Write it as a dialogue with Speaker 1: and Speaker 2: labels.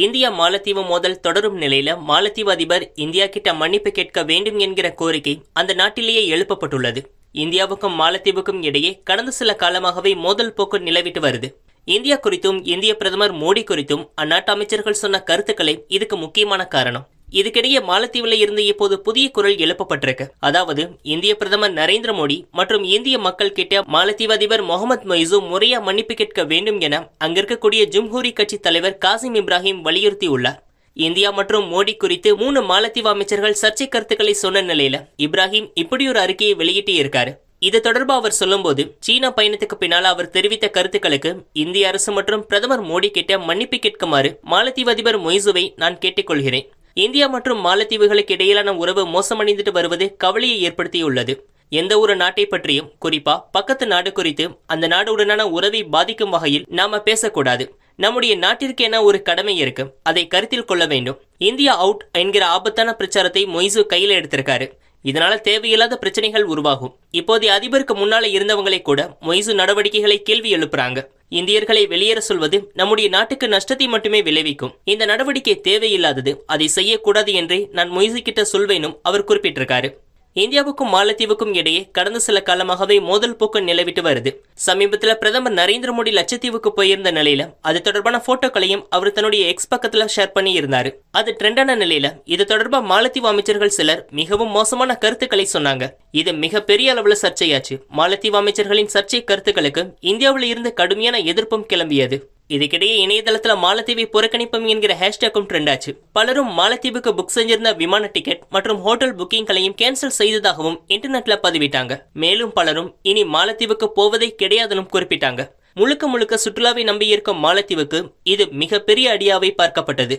Speaker 1: India மாலத்தீவு மோதல் தொடரும் நிலையில மாலத்தீவு அதிபர் இந்தியா கிட்ட மன்னிப்பு கேட்க வேண்டும் என்கிற கோரிக்கை அந்த நாட்டிலேயே எழுப்பப்பட்டுள்ளது. இந்தியாவுக்கும் மாலத்தீவுக்கும் இடையே கடந்த சில காலமாகவே மோதல் போக்கு நிலவிட்டு வருது. இந்தியா குறித்தும் இந்திய பிரதமர் மோடி குறித்தும் அந்நாட்டு அமைச்சர்கள் சொன்ன கருத்துக்களே இதுக்கு முக்கியமான காரணம். இதுக்கிடையே மாலத்தீவில் இருந்து இப்போது புதிய குரல் எழுப்பப்பட்டிருக்கு. அதாவது இந்திய பிரதமர் நரேந்திர மோடி மற்றும் இந்திய மக்கள் கிட்ட மாலத்தீவு அதிபர் முகமது மொய்சு முறையா மன்னிப்பு கேட்க வேண்டும் என அங்கிருக்கக்கூடிய ஜும்ஹூரி கட்சி தலைவர் காசிம் இப்ராஹிம் வலியுறுத்தியுள்ளார். இந்தியா மற்றும் மோடி குறித்து மூணு மாலத்தீவு அமைச்சர்கள் சர்ச்சை கருத்துக்களை சொன்ன நிலையில இப்ராஹிம் இப்படி ஒரு அறிக்கையை வெளியிட்டே இருக்காரு. இது தொடர்பா அவர் சொல்லும்போது சீனா பயணத்துக்கு பின்னால் அவர் தெரிவித்த கருத்துக்களுக்கு இந்திய அரசு மற்றும் பிரதமர் மோடி கிட்ட மன்னிப்பு கேட்குமாறு மாலத்தீவு அதிபர் மொய்சுவை நான் கேட்டுக்கொள்கிறேன். இந்தியா மற்றும் மாலத்தீவுகளுக்கு இடையிலான உறவு மோசமடைந்துட்டு வருவது கவலையை ஏற்படுத்தியுள்ளது. எந்த ஒரு நாட்டை பற்றியும் குறிப்பா பக்கத்து நாடு குறித்து அந்த நாடுடனான உறவை பாதிக்கும் வகையில் நாம பேசக்கூடாது. நம்முடைய நாட்டிற்கு என ஒரு கடமை இருக்கு? அதை கருத்தில் கொள்ள வேண்டும். இந்தியா அவுட் என்கிற ஆபத்தான பிரச்சாரத்தை மொய்சு கையில் எடுத்திருக்காரு. இதனால தேவையில்லாத பிரச்சனைகள் உருவாகும். இப்போதைய அதிபருக்கு முன்னால இருந்தவங்களை கூட மொய்சு நடவடிக்கைகளை கேள்வி எழுப்புறாங்க. இந்தியர்களை வெளியேற சொல்வது நம்முடைய நாட்டுக்கு நஷ்டத்தை மட்டுமே விளைவிக்கும். இந்த நடவடிக்கை தேவையில்லாதது அதை செய்யக்கூடாது என்றே நான் மொய்சு கிட்ட சொல்வேனும் அவர் குறிப்பிட்டிருக்காரு. இந்தியாவுக்கும் மாலத்தீவுக்கும் இடையே கடந்த சில காலமாகவே மோதல் போக்கு நிலவிட்டு வருது. சமீபத்தில் பிரதமர் நரேந்திர மோடி லட்சத்தீவுக்கு போயிருந்த நிலையில அது தொடர்பான போட்டோக்களையும் அவர் தன்னுடைய எக்ஸ் பக்கத்துல ஷேர் பண்ணி இருந்தாரு அது ட்ரெண்டான நிலையில இது தொடர்பா மாலத்தீவு அமைச்சர்கள் சிலர் மிகவும் மோசமான கருத்துக்களை சொன்னாங்க. இது மிக பெரிய அளவுல சர்ச்சையாச்சு. மாலத்தீவு அமைச்சர்களின் சர்ச்சை கருத்துக்களுக்கு இந்தியாவில் இருந்து கடுமையான எதிர்ப்பும் கிளம்பியது. இதுக்கிடையே இணையதளத்துல மாலத்தீவை புறக்கணிப்போம் என்கிற ஹேஷ்டேக்கும் ட்ரெண்ட் ஆச்சு. பலரும் மாலத்தீவுக்கு புக் செஞ்சிருந்த விமான டிக்கெட் மற்றும் ஹோட்டல் புக்கிங்களையும் கேன்சல் செய்ததாகவும் இன்டர்நெட்ல பதிவிட்டாங்க. மேலும் பலரும் இனி மாலத்தீவுக்கு போவதே கிடையாதுன்னு குறிப்பிட்டாங்க. முழுக்க முழுக்க சுற்றுலாவை நம்பியிருக்கும் மாலத்தீவுக்கு இது மிகப்பெரிய அடியாவை பார்க்கப்பட்டது.